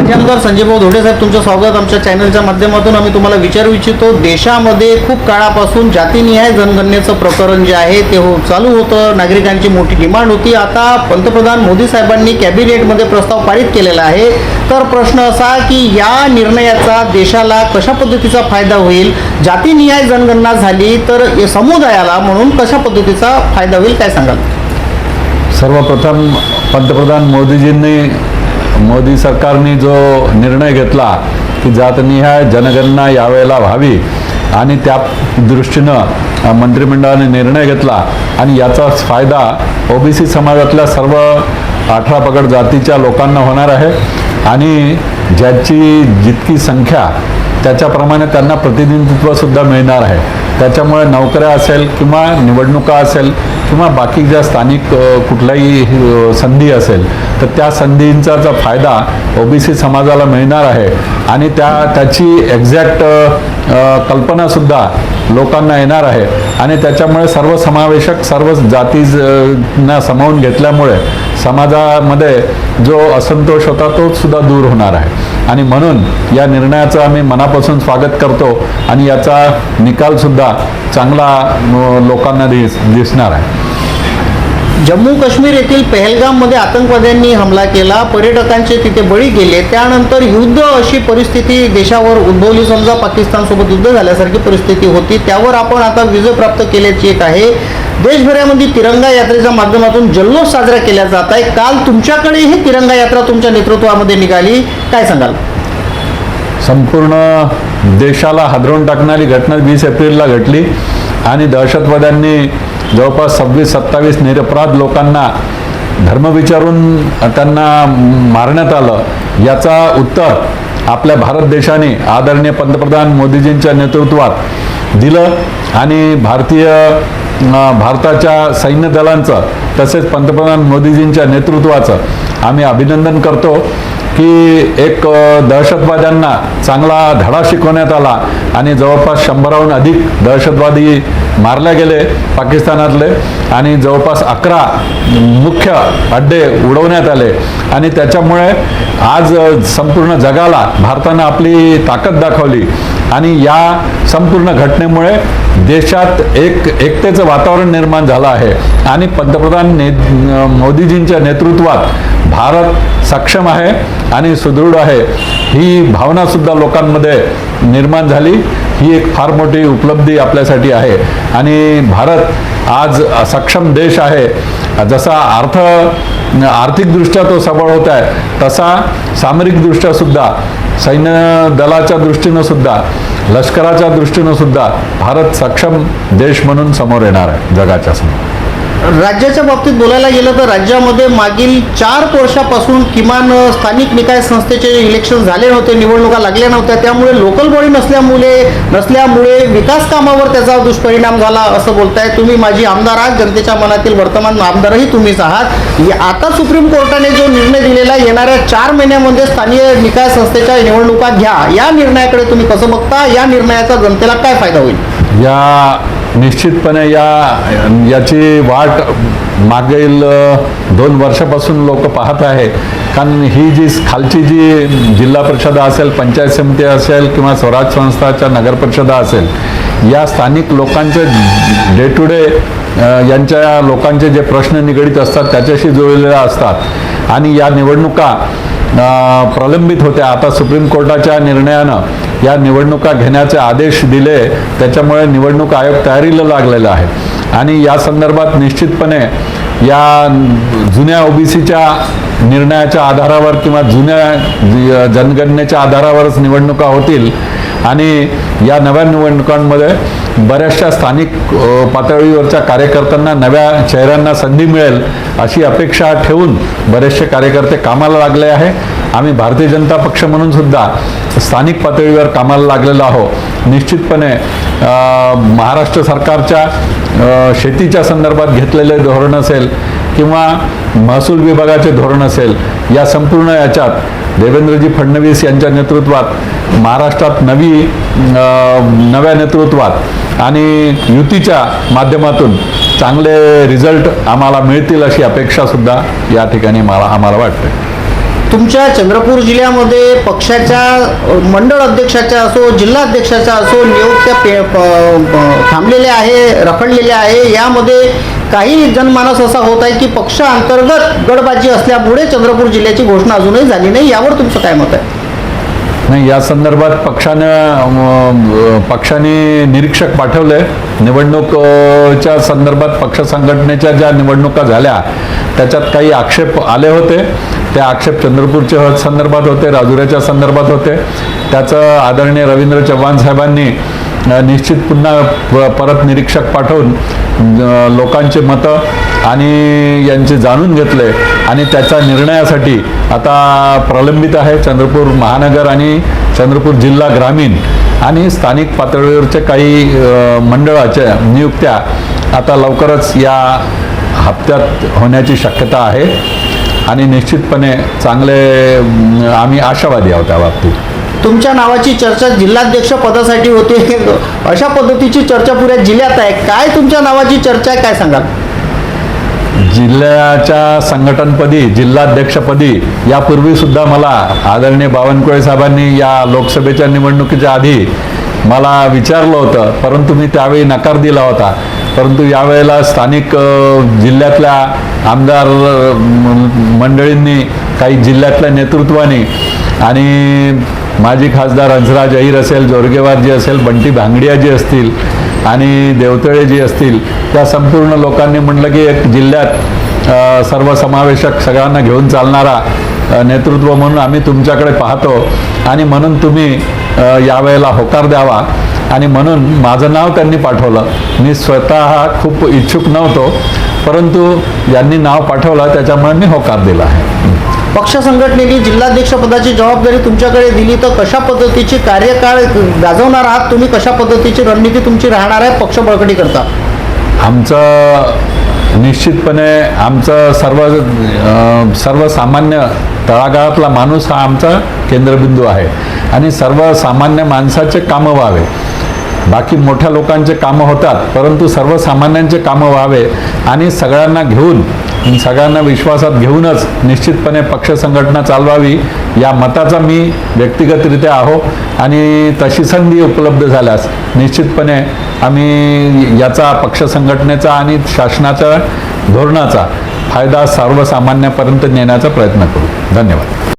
माजी आमदार संजय भाऊ धोडे साहेब तुमचं स्वागत. आमच्या चॅनलच्या माध्यमातून आम्ही तुम्हाला विचारू इच्छितो देशामध्ये खूप काळापासून जातीनिहाय जनगणनेचं प्रकरण जे आहे ते हो चालू होतं. नागरिकांची मोठी डिमांड होती. आता पंतप्रधान मोदी साहेबांनी कॅबिनेटमध्ये प्रस्ताव पारित केलेला आहे. तर प्रश्न असा की या निर्णयाचा देशाला कशा पद्धतीचा फायदा होईल? जातीनिहाय जनगणना झाली तर या समुदायाला म्हणून कशा पद्धतीचा फायदा होईल काय सांगाल? सर्वप्रथम पंतप्रधान मोदीजींनी मोदी सरकारने जो निर्णय घेतला की जातनिहाय जनगणना यावेळेला व्हावी आणि त्या दृष्टीनं मंत्रिमंडळाने निर्णय घेतला आणि याचाच फायदा ओबीसी समाजातल्या सर्व अठरा पगड जातीच्या लोकांना होणार आहे. आणि ज्याची जितकी संख्या त्याच्याप्रमाणे त्यांना प्रतिनिधित्वसुद्धा मिळणार आहे. त्याच्यामुळे नोकऱ्या असेल किंवा निवडणुका असेल किंवा बाकी ज्या स्थानिक कुठल्याही संधी असेल तर त्या संधींचा जो फायदा ओबीसी समाजाला मिळणार आहे. आणि त्या त्याची एक्झॅक्ट कल्पनासुद्धा लोकांना येणार आहे. आणि त्याच्यामुळे सर्वसमावेशक सर्व जातींना सामावून घेतल्यामुळे समाजामध्ये जो असंतोष होता तो सुद्धा दूर होणार आहे. आणि म्हणून या निर्णयाचं आम्ही मनापासून स्वागत करतो आणि याचा निकालसुद्धा चांगला लोकांना दिस दिसणार आहे. जम्मू काश्मीर येथील पहलगाममध्ये आतंकवाद्यांनी हमला केला पर्यटकांचे तिथे बळी गेले त्यानंतर युद्ध अशी परिस्थिती देशावर उद्भवली. समजा पाकिस्तानसोबत युद्ध झाल्यासारखी परिस्थिती होती त्यावर आपण आता विजय प्राप्त केल्याची एक आहे. देशभरामध्ये तिरंगा यात्रेच्या माध्यमातून जल्लोष साजरा केला जात आहे काल तुमच्याकडे ही तिरंगा यात्रा तुमच्या नेतृत्वामध्ये निघाली. काय सांगाल? संपूर्ण देशाला हादरवून टाकणारी घटना वीस एप्रिलला घडली आणि दहशतवाद्यांनी जवळपास सव्वीस सत्तावीस निरपराध लोकांना धर्म विचारून त्यांना मारण्यात आलं. याचा उत्तर आपल्या भारत देशाने आदरणीय पंतप्रधान मोदीजींच्या नेतृत्वात दिलं आणि भारतीय भारताच्या सैन्य दलांचं तसेच पंतप्रधान मोदीजींच्या नेतृत्वाचं आम्ही अभिनंदन करतो. की एक दहशतवाद्यांना चांगला धडा शिकवण्यात आला आणि जवळपास शंभराहून अधिक दहशतवादी मारले गेले पाकिस्तानातले आणि जवळपास अकरा मुख्य अड्डे उडवण्यात आले. आणि त्याच्यामुळे आज संपूर्ण जगाला भारतानं आपली ताकद दाखवली आणि या संपूर्ण घटनेमुळे देशात एक एकतेचं वातावरण निर्माण झालं आहे. आणि पंतप्रधान ने मोदीजींच्या नेतृत्वात भारत सक्षम आहे आणि सुदृढ आहे. ही भावनासुद्धा लोकांमध्ये निर्माण झाली. ही एक फार मोठी उपलब्धी आपल्यासाठी आहे. आणि भारत आज सक्षम देश आहे. जसा अर्थ आर्थिकदृष्ट्या तो सबळ होत आहे तसा सामरिकदृष्ट्यासुद्धा सैन्य दलाच्या दृष्टीनं सुद्धा लष्कराच्या दृष्टीनं सुद्धा भारत सक्षम देश म्हणून समोर येणार आहे जगाच्या समोर. राज्याच्या बाबतीत बोलायला गेलं तर राज्यामध्ये मागील चार वर्षापासून किमान स्थानिक निकाय संस्थेचे इलेक्शन झाले नव्हते निवडणुका लागल्या नव्हत्या त्यामुळे लोकल बॉडी नसल्यामुळे नसल्यामुळे विकास कामावर त्याचा दुष्परिणाम झाला असं बोलताय. तुम्ही माझी आमदार आहात जनतेच्या मनातील वर्तमान आमदारही तुम्हीच आहात. या- आता सुप्रीम कोर्टाने जो निर्णय दिलेला आहे, येणाऱ्या चार महिन्यामध्ये स्थानीय निकाय संस्थेच्या निवडणुका घ्या. या निर्णयाकडे तुम्ही कसं बघता? या निर्णयाचा जनतेला काय फायदा होईल? या निश्चितपणे या याची वाट मागील दोन वर्षापासून लोक पाहत आहे कारण ही जी खालची जी जिल्हा परिषद असेल पंचायत समिती असेल किंवा स्वराज संस्थाच्या नगरपरिषदा असेल या स्थानिक लोकांचे डे टू डे यांच्या लोकांचे जे प्रश्न निगडीत असतात त्याच्याशी जुळलेले असतात. आणि या निवडणुका प्रलंबित होत्या. आता सुप्रीम कोर्टाच्या निर्णयानं या निवडणुका घेण्याचे आदेश दिले त्याच्यामुळे निवडणूक आयोग तयारीला लागलेला आहे. आणि या संदर्भात निश्चितपणे या जुन्या ओबीसीच्या निर्णयाच्या आधारावर किंवा जुन्या जनगणनेच्या आधारावरच निवडणुका होतील. आणि या नव्या निवडणुकांमध्ये बऱ्याचशा स्थानिक पातळीवरच्या कार्यकर्त्यांना नव्या चेहऱ्यांना संधी मिळेल अशी अपेक्षा ठेवून बरेचसे कार्यकर्ते कामाला लागले आहे. आम्ही भारतीय जनता पक्ष म्हणून सुद्धा स्थानिक पातळीवर कामाला लागलेलो आहोत. निश्चितपणे महाराष्ट्र सरकारच्या शेतीच्या संदर्भात घेतलेले धोरण असेल किंवा महसूल विभागाचे धोरण असेल या संपूर्ण याच्यात देवेंद्रजी फडणवीस यांच्या नेतृत्वात महाराष्ट्रात नवी नव्या नेतृत्वात आणि युतीच्या माध्यमातून चांगले रिझल्ट आम्हाला मिळतील अशी अपेक्षासुद्धा या ठिकाणी मला आम्हाला वाटते. तुमच्या चंद्रपूर जिल्ह्यामध्ये पक्षाच्या मंडळ अध्यक्षाच्या असो जिल्हा अध्यक्षाच्या असो नियुक्त्या पे प- थांबलेल्या आहे रखडलेल्या आहे. यामध्ये काही जनमानस असा होत आहे की पक्ष अंतर्गत गडबाजी असल्यामुळे चंद्रपूर जिल्ह्याची घोषणा अजूनही झाली नाही. यावर तुमचं काय मत आहे? नाही या संदर्भात पक्षानं पक्षाने निरीक्षक पाठवले निवडणूकच्या संदर्भात पक्ष संघटनेच्या ज्या निवडणुका झाल्या त्याच्यात काही आक्षेप आले होते. ते आक्षेप चंद्रपूरच्या संदर्भात होते राजुऱ्याच्या संदर्भात होते. त्याचं आदरणीय रवींद्र चव्हाण साहेबांनी निश्चित पुन्हा प- परत निरीक्षक पाठवून लोकांचे मतं आणि यांचे जाणून घेतले आणि त्याच्या निर्णयासाठी आता प्रलंबित आहे चंद्रपूर महानगर आणि चंद्रपूर जिल्हा ग्रामीण आणि स्थानिक पातळीवरच्या काही मंडळाच्या नियुक्त्या आता लवकरच या हप्त्यात होण्याची शक्यता आहे. आणि निश्चितपणे चांगले आम्ही आशावादी आहोत त्या बाबतीत. तुमच्या नावाची चर्चा जिल्हाध्यक्ष पदासाठी होते. अशा पद्धतीची चर्चा पुऱ्या जिल्ह्यात आहे. काय तुमच्या नावाची चर्चा आहे? काय सांगाल? जिल्ह्याच्या संघटनपदी जिल्हाध्यक्षपदी यापूर्वी सुद्धा मला आदरणीय बावनकुळे साहेबांनी या लोकसभेच्या निवडणुकीच्या आधी मला विचारलं होतं परंतु मी त्यावेळी नकार दिला होता. परंतु यावेळेला स्थानिक जिल्ह्यातल्या आमदार मंडळींनी काही जिल्ह्यातल्या नेतृत्वाने आणि माजी खासदार हंसराज अहिर असेल जोरगेवारजी असेल बंटी भांगडियाजी असतील आणि देवतळेजी असतील त्या संपूर्ण लोकांनी म्हटलं की एक जिल्ह्यात सर्वसमावेशक सगळ्यांना घेऊन चालणारा नेतृत्व म्हणून आम्ही तुमच्याकडे पाहतो आणि म्हणून तुम्ही यावेळेला होकार द्यावा. आणि म्हणून माझं नाव त्यांनी पाठवलं. मी स्वतः खूप इच्छुक नव्हतो परंतु यांनी नाव पाठवलं त्याच्यामुळे मी होकार दिला. आहे पक्ष संघटनेने जिल्हाध्यक्ष पदाची जबाबदारी तुमच्याकडे दिली तर कशा पद्धतीची कार्यकाळ गाजवणार आहात? तुम्ही कशा पद्धतीची रणनीती तुमची राहणार आहे? पक्ष बळकटी करता. आमचं निश्चितपणे आमचं सर्व सर्वसामान्य तळागाळातला माणूस हा आमचा केंद्रबिंदू आहे. आणि सर्वसामान्य माणसाचे कामं व्हावे. बाकी मोठ्या लोकांचे कामं होतात परंतु सर्वसामान्यांचे कामं व्हावे आणि सगळ्यांना घेऊन सगळ्यांना विश्वासात घेऊनच निश्चितपणे पक्ष संघटना चालवावी या मताचा मी व्यक्तिगतरित्या आहो आणि तशी संधी उपलब्ध झाल्यास निश्चितपणे आम्ही याचा पक्ष संघटनेचा आणि शासनाच्या धोरणाचा फायदा सर्वसामान्यापर्यंत नेण्याचा प्रयत्न करू. धन्यवाद.